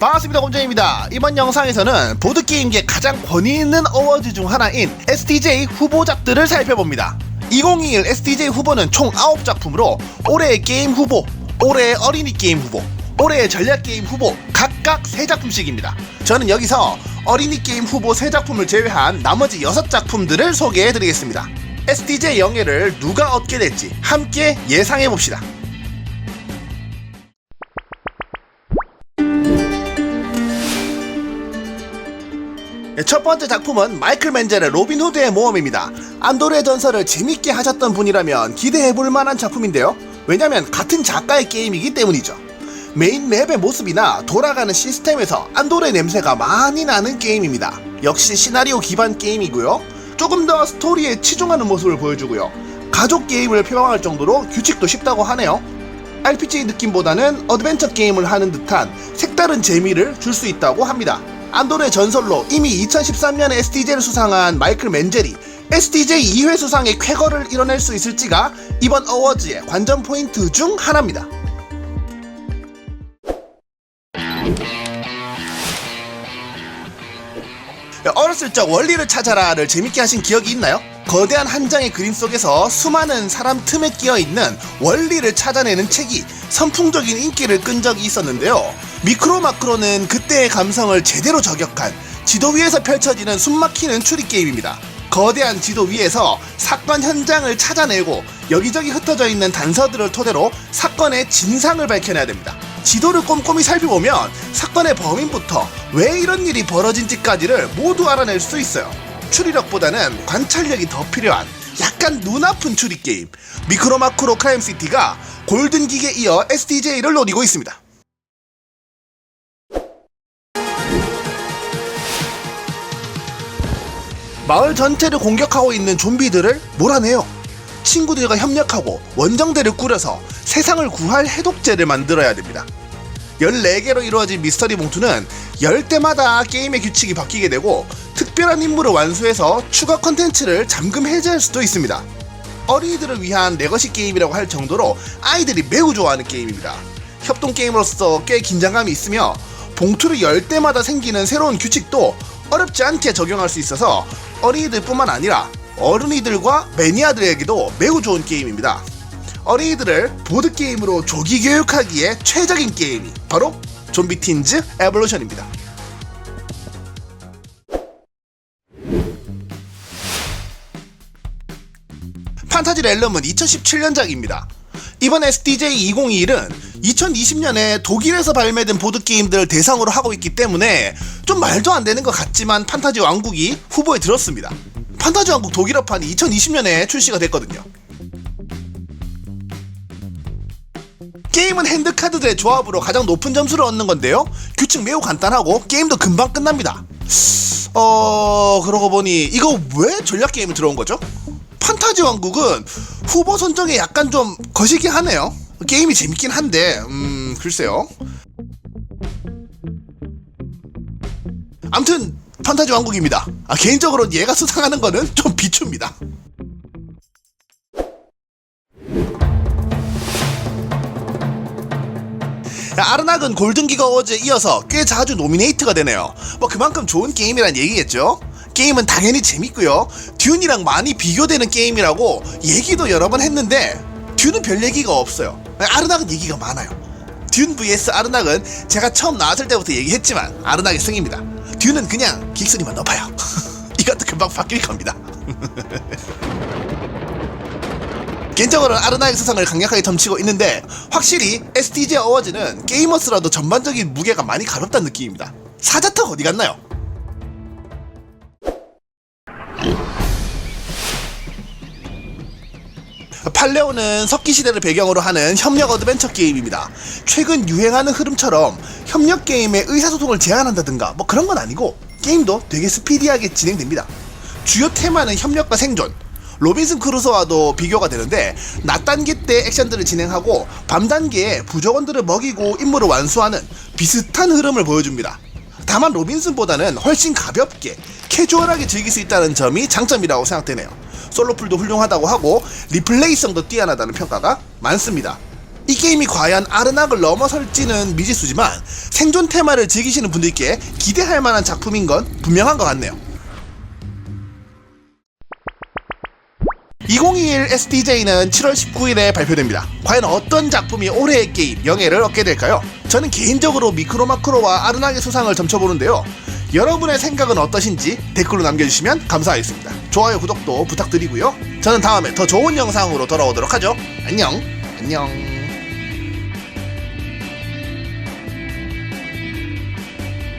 반갑습니다 곰장입니다. 이번 영상에서는 보드게임계 가장 권위 있는 어워즈 중 하나인 STJ 후보작들을 살펴봅니다. 2021 STJ 후보는 총 9작품으로 올해의 게임 후보, 올해의 어린이 게임 후보, 올해의 전략 게임 후보 각각 3작품씩입니다. 저는 여기서 어린이 게임 후보 3작품을 제외한 나머지 6작품들을 소개해드리겠습니다. STJ 영예를 누가 얻게 될지 함께 예상해봅시다 첫 번째 작품은 마이클 맨젤의 로빈 후드의 모험입니다. 안도르의 전설을 재밌게 하셨던 분이라면 기대해 볼 만한 작품인데요. 왜냐면 같은 작가의 게임이기 때문이죠. 메인 맵의 모습이나 돌아가는 시스템에서 안도르의 냄새가 많이 나는 게임입니다. 역시 시나리오 기반 게임이고요. 조금 더 스토리에 치중하는 모습을 보여주고요. 가족 게임을 표방할 정도로 규칙도 쉽다고 하네요. RPG 느낌보다는 어드벤처 게임을 하는 듯한 색다른 재미를 줄 수 있다고 합니다. 안도르의 전설로 이미 2013년에 STJ를 수상한 마이클 맨젤이 STJ 2회 수상의 쾌거를 이뤄낼 수 있을지가 이번 어워즈의 관전 포인트 중 하나입니다. 어렸을 적 원리를 찾아라를 재밌게 하신 기억이 있나요? 거대한 한 장의 그림 속에서 수많은 사람 틈에 끼어 있는 원리를 찾아내는 책이 선풍적인 인기를 끈 적이 있었는데요. 미크로 마크로는 그때의 감성을 제대로 저격한 지도 위에서 펼쳐지는 숨막히는 추리 게임입니다. 거대한 지도 위에서 사건 현장을 찾아내고 여기저기 흩어져 있는 단서들을 토대로 사건의 진상을 밝혀내야 됩니다. 지도를 꼼꼼히 살펴보면 사건의 범인부터 왜 이런 일이 벌어진지까지를 모두 알아낼 수 있어요. 추리력보다는 관찰력이 더 필요한 약간 눈 아픈 추리 게임 미크로마크로 크라임시티가 골든기에 이어 SDJ를 노리고 있습니다. 마을 전체를 공격하고 있는 좀비들을 몰아내요. 친구들과 협력하고 원정대를 꾸려서 세상을 구할 해독제를 만들어야 됩니다. 14개로 이루어진 미스터리 봉투는 열 때마다 게임의 규칙이 바뀌게 되고 특별한 임무를 완수해서 추가 컨텐츠를 잠금 해제할 수도 있습니다. 어린이들을 위한 레거시 게임이라고 할 정도로 아이들이 매우 좋아하는 게임입니다. 협동 게임으로서 꽤 긴장감이 있으며 봉투를 열 때마다 생기는 새로운 규칙도 어렵지 않게 적용할 수 있어서 어린이들뿐만 아니라 어른이들과 매니아들에게도 매우 좋은 게임입니다. 어린이들을 보드게임으로 조기 교육하기에 최적인 게임이 바로 좀비 틴즈 에볼루션입니다. 판타지 렐름은 2017년작입니다. 이번 SDJ 2021은 2020년에 독일에서 발매된 보드게임들을 대상으로 하고 있기 때문에 좀 말도 안 되는 것 같지만 판타지 왕국이 후보에 들었습니다. 판타지 왕국 독일어판이 2020년에 출시가 됐거든요. 게임은 핸드카드들의 조합으로 가장 높은 점수를 얻는 건데요. 규칙 매우 간단하고 게임도 금방 끝납니다. 어 그러고 보니 이거 왜 전략 게임에 들어온 거죠? 판타지 왕국은 후보 선정에 약간 좀 거시기 하네요. 게임이 재밌긴 한데 음 글쎄요. 암튼 판타지 왕국입니다. 아, 개인적으로 얘가 수상하는 거는 좀 비춥니다. 아르낙은 골든기가 어제 이어서 꽤 자주 노미네이트가 되네요. 뭐 그만큼 좋은 게임이란 얘기겠죠? 게임은 당연히 재밌고요. 듀이랑 많이 비교되는 게임이라고 얘기도 여러 번 했는데 듀는 별 얘기가 없어요. 아르낙은 얘기가 많아요. 듀 vs 아르낙은 제가 처음 나왔을 때부터 얘기했지만 아르낙의 승입니다. 듀는 그냥 긱스리만 넣어봐요. 이것도 금방 바뀔 겁니다. 개인적으로 아르나의 수상을 강력하게 점치고 있는데 확실히 STJ 어워즈는 게이머스라도 전반적인 무게가 많이 가볍다는 느낌입니다. 사자턱 어디 갔나요? 팔레오는 석기 시대를 배경으로 하는 협력 어드벤처 게임입니다. 최근 유행하는 흐름처럼 협력 게임에 의사소통을 제한한다든가 뭐 그런 건 아니고 게임도 되게 스피디하게 진행됩니다. 주요 테마는 협력과 생존, 로빈슨 크루소와도 비교가 되는데 낮 단계 때 액션들을 진행하고 밤 단계에 부족원들을 먹이고 임무를 완수하는 비슷한 흐름을 보여줍니다. 다만 로빈슨보다는 훨씬 가볍게 캐주얼하게 즐길 수 있다는 점이 장점이라고 생각되네요. 솔로풀도 훌륭하다고 하고 리플레이성도 뛰어나다는 평가가 많습니다. 이 게임이 과연 아르낙을 넘어설지는 미지수지만 생존 테마를 즐기시는 분들께 기대할 만한 작품인 건 분명한 것 같네요. 2021 SDJ는 7월 19일에 발표됩니다. 과연 어떤 작품이 올해의 게임 영예를 얻게 될까요? 저는 개인적으로 미크로 마크로와 아르낙의 수상을 점쳐보는데요. 여러분의 생각은 어떠신지 댓글로 남겨주시면 감사하겠습니다. 좋아요, 구독도 부탁드리고요. 저는 다음에 더 좋은 영상으로 돌아오도록 하죠. 안녕, 안녕.